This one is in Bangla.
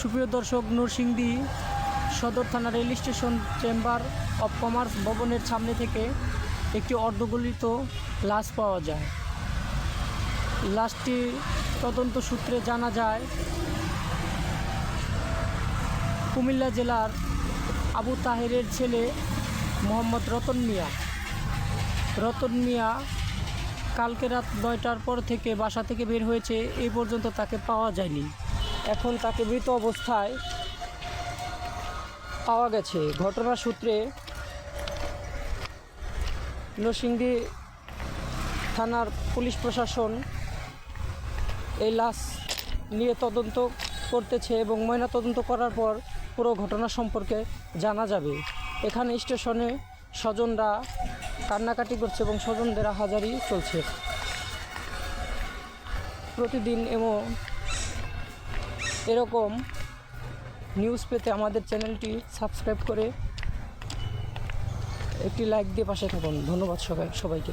সুপ্রিয় দর্শক নরসিংদী সদর থানা rail station chamber of commerce ভবনের সামনে থেকে একটি অর্ধগলিত লাশ পাওয়া যায়। লাশটি তদন্ত সূত্রে জানা যায়, কুমিল্লা জেলার আবু তাহেরের ছেলে মোহাম্মদ রতন মিয়া। রতন মিয়া কালকে রাত নয়টার পর থেকে বাসা থেকে বের হয়েছে এই পর্যন্ত তাকে পাওয়া যায়নি। এখন তাকে মৃত অবস্থায় পাওয়া গেছে। ঘটনার সূত্রে নরসিংদী থানার পুলিশ প্রশাসন এই লাশ নিয়ে তদন্ত করতেছে এবং ময়না তদন্ত করার পর পুরো ঘটনা সম্পর্কে জানা যাবে। এখানে স্টেশনে স্বজনরা কান্নাকাটি করছে এবং স্বজনদের হাজারি চলছে। প্রতিদিন এবং এরকম নিউজ পেতে আমাদের চ্যানেলটি সাবস্ক্রাইব করে একটি লাইক দিয়ে পাশে থাকুন। ধন্যবাদ সবাই সবাইকে।